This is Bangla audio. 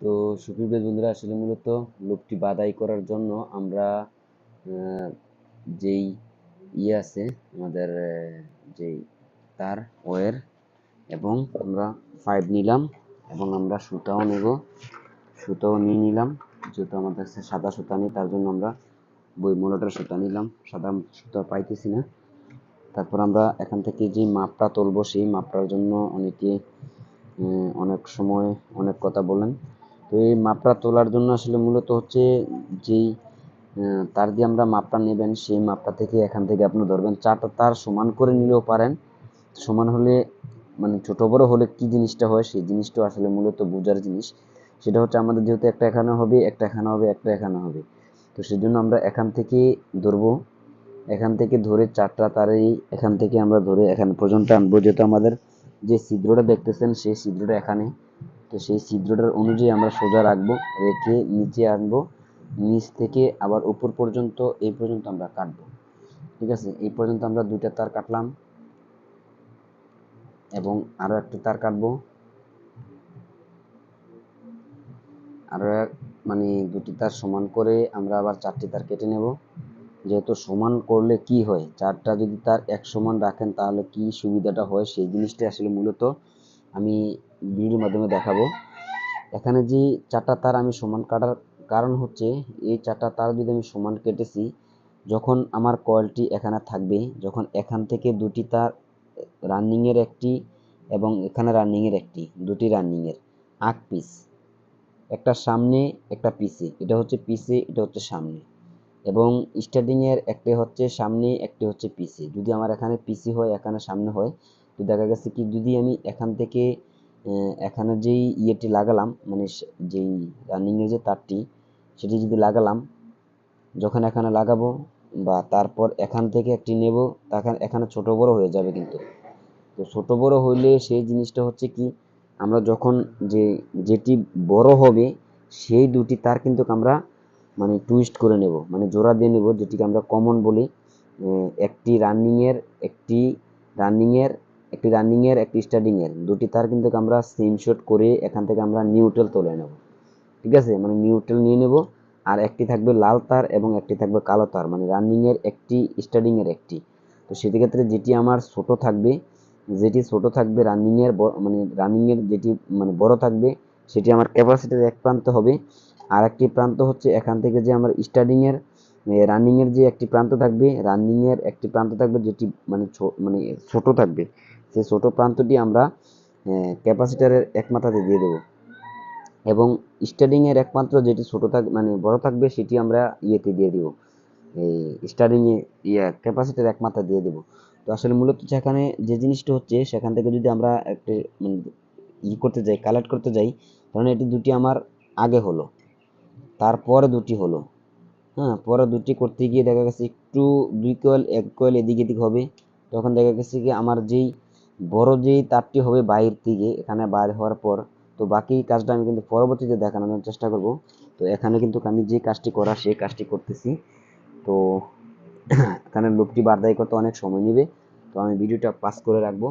তো সুপ্রিয় বন্ধুরা, আসলে মূলত লোকটি বাদাই করার জন্য আমরা যেই ইয়ে আছে, আমাদের যেই তার, ওয়ের, এবং আমরা ফাইভ নিলাম, এবং আমরা সুতাও নেব। সুতাও নিয়ে নিলাম, যেহেতু আমাদের কাছে সাদা সুতা নেই, তার জন্য আমরা বই মোলটের সুতা নিলাম। সাদা সুতা পাইতেছি না। তারপর আমরা এখান থেকে যে মাপটা তুলবো, সেই মাপটার জন্য অনেকে অনেক সময় অনেক কথা বলেন। তো এই মাপটা তোলার জন্য আসলে মূলত হচ্ছে যেই তার দিয়ে আমরা মাপটা নেবেন, সেই মাপটা থেকে এখান থেকে আপনি ধরবেন। চারটা তার সমান করে নিলেও পারেন। সমান হলে মানে ছোট বড় হলে কি জিনিসটা হয়, সেই জিনিসটা আসলে মূলত বোঝার জিনিস। সেটা হচ্ছে আমাদের যেহেতু একটা এখানে হবে, একটা এখানে হবে, একটা এখানে হবে। তো সেই জন্য আমরা এখান থেকে ধরবো। এখান থেকে ধরে চারটা তারেই এখান থেকে আমরা ধরে এখানে পর্যন্ত আনব। যেহেতু আমাদের যে ছিদ্রটা দেখতেছেন, সেই ছিদ্রটা এখানে তো সেই ছিদ্রটার অনুযায়ী আমরা সোজা রাখব, রেখে নিচে আনব, নিচ থেকে আবার উপর পর্যন্ত, এই পর্যন্ত আমরা কাটবো। ঠিক আছে? এই পর্যন্ত আমরা দুইটা তার কাটলাম এবং আরও একটা তার কাটবো। আরও এক মানে দুটি তার সমান করে আমরা আবার চারটি তার কেটে নেব। যেহেতু সমান করলে কি হয়? চারটা যদি তার এক সমান রাখেন তাহলে কি সুবিধাটা হয়? সেই জিনিসটা আসলে মূলত আমি ভিডিওর মাধ্যমে দেখাবো। এখানে যে চারটা তার আমি সমান কাটার কারণ হচ্ছে, এই চারটা তার যদি আমি সমান কেটেছি, যখন আমার কয়েলটি এখানে থাকবে, যখন এখান থেকে দুটি তার রানিংয়ের একটি এবং এখানে রানিংয়ের একটি, দুটি রানিংয়ের আগ পিস, একটা সামনে, একটা পিছে, এটা হচ্ছে পিছে, এটা হচ্ছে সামনে এবং স্টার্টিংয়ের একটি হচ্ছে সামনে, একটি হচ্ছে পিছে। যদি আমার এখানে পিসি হয়, এখানে সামনে হয়, তো দেখা গেছে কি, যদি আমি এখান থেকে এখানে যেই ইয়েটি লাগালাম মানে যেই রানিংয়ের যে তারটি, সেটি যদি লাগালাম, যখন এখানে লাগাবো বা তারপর এখান থেকে একটি নেব, তখন, এখানে ছোট বড় হয়ে যাবে কিন্তু। তো ছোট বড় হইলে সেই জিনিসটা হচ্ছে কি, আমরা যখন যে, যেটি বড় হবে, সেই দুটি তার কিন্তু আমরা মানে টুইস্ট করে নেব মানে জোড়া দিয়ে নেব, যেটিকে আমরা কমন বলি। একটি রানিংয়ের একটি রানিংয়ের একটি রানিংয়ের, একটি স্টার্টিংয়ের। দুটি তার কিন্তু আমরা সিম স্ক্রিনশট করে এখান থেকে আমরা নিউট্রাল তুলে নেব। ঠিক আছে? মানে নিউট্রাল নিয়ে নেব। আর একটি থাকবে লাল তার এবং একটি থাকবে কালো তার। মানে রানিংয়ের একটি, স্টার্টিংয়ের একটি। তো সেক্ষেত্রে যেটি আমার ছোট থাকবে, যেটি ছোট থাকবে রানিংয়ের মানে রানিংয়ের যেটি মানে বড় থাকবে, সেটি আমার ক্যাপাসিটির এক প্রান্ত হবে। আর একটি প্রান্ত হচ্ছে এখান থেকে যে আমার স্টার্টিংয়ের রানিংয়ের যে একটি প্রান্ত থাকবে, রানিংয়ের একটি প্রান্ত থাকবে যেটি মানে মানে ছোট থাকবে। সেই ছোট প্রান্তটি আমরা ক্যাপাসিটারের এক মাথাতে দিয়ে দেবো। এবং স্টার্টিংয়ের একমাত্র যেটি ছোট থাক মানে বড় থাকবে, সেটি আমরা ইয়েতে দিয়ে দিব। এই স্টার্টিংয়ে ইয়ে ক্যাপাসিটির এক মাথা দিয়ে দেবো। তো আসলে মূলত সেখানে যে জিনিসটা হচ্ছে, সেখান থেকে যদি আমরা একটা মানে ই করতে যাই, কালেক্ট করতে যাই, তাহলে এটি দুটি আমার আগে হলো, তারপরে দুটি হলো। হ্যাঁ পরে দুটি করতে গিয়ে দেখা গেছে একটু দুই কয়েল, এক কয়েল এদিক এদিক হবে। তখন দেখা গেছে কি আমার যেই, বড় যেই তারটি হবে বাইর থেকে এখানে বাইর হওয়ার পর, তো বাকি কাজটা আমি কিন্তু পরবর্তীতে দেখানোর চেষ্টা করব। তো এখানে কিন্তু আমি যে কাজটি করা সেই কাজটি করতেছি। তো এখানে লোকটি বারদাই করতে অনেক সময় নেবে। তো আমি ভিডিওটা পাস করে রাখব।